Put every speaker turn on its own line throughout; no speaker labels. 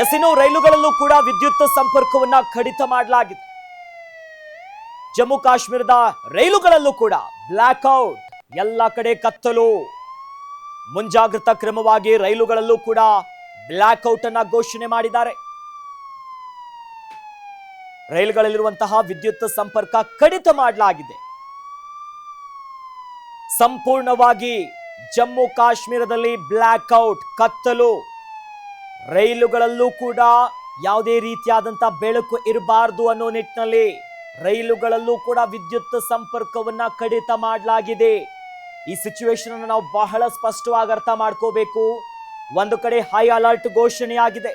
S ಇನ್ನು ರೈಲುಗಳಲ್ಲೂ ಕೂಡ ವಿದ್ಯುತ್ ಸಂಪರ್ಕವನ್ನ ಕಡಿತ ಮಾಡಲಾಗಿದೆ. ಜಮ್ಮು ಕಾಶ್ಮೀರದ ರೈಲುಗಳಲ್ಲೂ ಕೂಡ ಬ್ಲ್ಯಾಕ್ಔಟ್ ಔಟ್, ಎಲ್ಲ ಕಡೆ ಕತ್ತಲು. ಮುಂಜಾಗ್ರತಾ ಕ್ರಮವಾಗಿ ರೈಲುಗಳಲ್ಲೂ ಕೂಡ ಬ್ಲ್ಯಾಕ್ಔಟ್ ಔಟ್ ಅನ್ನ ಘೋಷಣೆ ಮಾಡಿದ್ದಾರೆ. ರೈಲುಗಳಲ್ಲಿರುವಂತಹ ವಿದ್ಯುತ್ ಸಂಪರ್ಕ ಕಡಿತ ಮಾಡಲಾಗಿದೆ. ಸಂಪೂರ್ಣವಾಗಿ ಜಮ್ಮು ಕಾಶ್ಮೀರದಲ್ಲಿ ಬ್ಲ್ಯಾಕ್ಔಟ್ ಔಟ್, ಕತ್ತಲು. ರೈಲುಗಳಲ್ಲೂ ಕೂಡ ಯಾವುದೇ ರೀತಿಯಾದಂತ ಬೆಳಕು ಇರಬಾರದು ಅನ್ನೋ ನಿಟ್ಟಿನಲ್ಲಿ ರೈಲುಗಳಲ್ಲೂ ಕೂಡ ವಿದ್ಯುತ್ ಸಂಪರ್ಕವನ್ನ ಕಡಿತ ಮಾಡಲಾಗಿದೆ. ಈ ಸಿಚುವೇಶನ್ ಅನ್ನು ನಾವು ಬಹಳ ಸ್ಪಷ್ಟವಾಗಿ ಅರ್ಥ ಮಾಡ್ಕೋಬೇಕು. ಒಂದು ಕಡೆ ಹೈ ಅಲರ್ಟ್ ಘೋಷಣೆಯಾಗಿದೆ.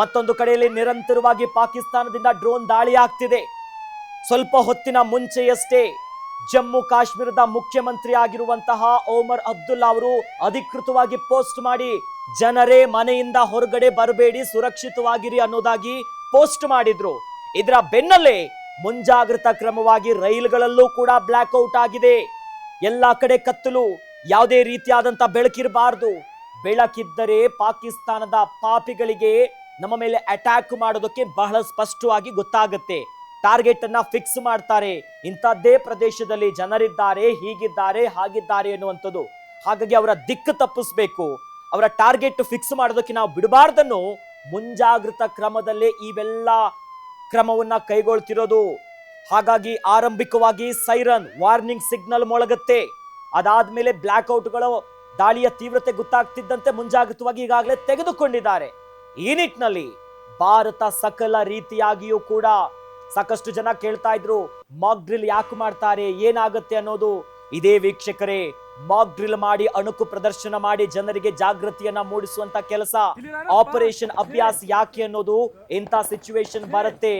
ಮತ್ತೊಂದು ಕಡೆಯಲ್ಲಿ ನಿರಂತರವಾಗಿ ಪಾಕಿಸ್ತಾನದಿಂದ ಡ್ರೋನ್ ದಾಳಿ ಆಗ್ತಿದೆ. ಸ್ವಲ್ಪ ಹೊತ್ತಿನ ಮುಂಚೆಯಷ್ಟೇ ಜಮ್ಮು ಕಾಶ್ಮೀರದ ಮುಖ್ಯಮಂತ್ರಿ ಆಗಿರುವಂತಹ ಓಮರ್ ಅಬ್ದುಲ್ಲಾ ಅವರು ಅಧಿಕೃತವಾಗಿ ಪೋಸ್ಟ್ ಮಾಡಿ, ಜನರೇ ಮನೆಯಿಂದ ಹೊರಗಡೆ ಬರಬೇಡಿ, ಸುರಕ್ಷಿತವಾಗಿರಿ ಅನ್ನೋದಾಗಿ ಪೋಸ್ಟ್ ಮಾಡಿದ್ರು. ಇದರ ಬೆನ್ನಲ್ಲೇ ಮುಂಜಾಗ್ರತಾ ಕ್ರಮವಾಗಿ ರೈಲುಗಳಲ್ಲೂ ಕೂಡ ಬ್ಲ್ಯಾಕ್ಔಟ್ ಔಟ್ ಆಗಿದೆ. ಎಲ್ಲ ಕಡೆ ಕತ್ತಲು, ಯಾವುದೇ ರೀತಿಯಾದಂತ ಬೆಳಕಿರಬಾರದು ಬೆಳಕಿದ್ದರೆ ಪಾಕಿಸ್ತಾನದ ಪಾಪಿಗಳಿಗೆ ನಮ್ಮ ಮೇಲೆ ಅಟ್ಯಾಕ್ ಮಾಡೋದಕ್ಕೆ ಬಹಳ ಸ್ಪಷ್ಟವಾಗಿ ಗೊತ್ತಾಗುತ್ತೆ. ಟಾರ್ಗೆಟ್ ಅನ್ನ ಫಿಕ್ಸ್ ಮಾಡ್ತಾರೆ. ಇಂಥದ್ದೇ ಪ್ರದೇಶದಲ್ಲಿ ಜನರಿದ್ದಾರೆ, ಹೀಗಿದ್ದಾರೆ, ಹಾಗಿದ್ದಾರೆ ಎನ್ನುವಂಥದ್ದು. ಹಾಗಾಗಿ ಅವರ ದಿಕ್ಕು ತಪ್ಪಿಸ್ಬೇಕು. ಅವರ ಟಾರ್ಗೆಟ್ ಫಿಕ್ಸ್ ಮಾಡೋದಕ್ಕೆ ನಾವು ಬಿಡಬಾರ್ದನ್ನು ಮುಂಜಾಗೃತ ಕ್ರಮದಲ್ಲೇ ಇವೆಲ್ಲ ಕ್ರಮವನ್ನ ಕೈಗೊಳ್ತಿರೋದು. ಹಾಗಾಗಿ ಆರಂಭಿಕವಾಗಿ ಸೈರನ್, ವಾರ್ನಿಂಗ್ ಸಿಗ್ನಲ್ ಮೊಳಗುತ್ತೆ. ಅದಾದ್ಮೇಲೆ ಬ್ಲಾಕ್ ಔಟ್ಗಳು ದಾಳಿಯ ತೀವ್ರತೆ ಗೊತ್ತಾಗ್ತಿದ್ದಂತೆ ಮುಂಜಾಗ್ರತವಾಗಿ ಈಗಾಗಲೇ ತೆಗೆದುಕೊಂಡಿದ್ದಾರೆ. ಈ ನಿಟ್ಟಿನಲ್ಲಿ ಭಾರತ ಸಕಲ ರೀತಿಯಾಗಿಯೂ ಕೂಡ ಸಾಕಷ್ಟು ಜನ ಕೇಳ್ತಾ ಇದ್ರು ಮಾಕ್ ಡ್ರಿಲ್ ಯಾಕೆ ಮಾಡ್ತಾರೆ? ಏನಾಗುತ್ತೆ ಅನ್ನೋದು? ಇದೇ ವೀಕ್ಷಕರೇ ಮಾಕ್ ಡ್ರಿಲ್ ಮಾಡಿ ಅಣುಕು ಪ್ರದರ್ಶನ ಮಾಡಿ ಜನರಿಗೆ ಜಾಗೃತಿಯನ್ನ ಮೂಡಿಸುವಂತ ಕೆಲಸ. ಆಪರೇಷನ್ ಅಭ್ಯಾಸ ಯಾಕೆ ಅನ್ನೋದು ಇಂಥ ಸಿಚುವೇಶನ್ ಬರುತ್ತೆ?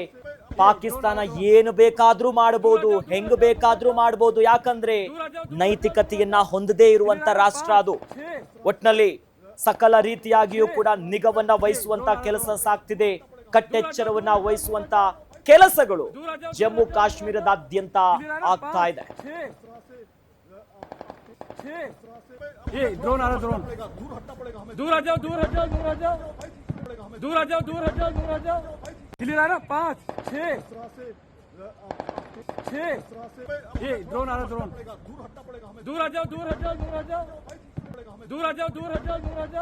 ಪಾಕಿಸ್ತಾನ ಏನು ಬೇಕಾದ್ರೂ ಮಾಡಬಹುದು ಹೆಂಗ್ ಬೇಕಾದ್ರೂ ಮಾಡಬಹುದು ಯಾಕಂದ್ರೆ ನೈತಿಕತೆಯನ್ನ ಹೊಂದದೇ ಇರುವಂತ ರಾಷ್ಟ್ರ ಅದು. ಒಟ್ನಲ್ಲಿ ಸಕಲ ರೀತಿಯಾಗಿಯೂ ಕೂಡ ನಿಗವನ್ನ ವಹಿಸುವಂತ ಕೆಲಸ ಸಾಕ್ತಿದೆ. ಕಟ್ಟೆಚ್ಚರವನ್ನ ವಹಿಸುವಂತ ಕೆಲಸಗಳು ಜಮ್ಮು ಕಾಶ್ಮೀರದಾದ್ಯಂತ ಆಗ್ತಾ ಇದೆ
ये ड्रोन आ रहा ड्रोन दूर आ जाओ दूर हट जाओ दूर हट जाओ दूर आ जाओ दूर हट जाओ दूर हट जाओ क्लियर आ रहा पाँच छः छः ये ड्रोन आ रहा ड्रोन दूर आ जाओ दूर हट जाओ दूर हट जाओ दूर आ जाओ दूर हट जाओ दूर हट जाओ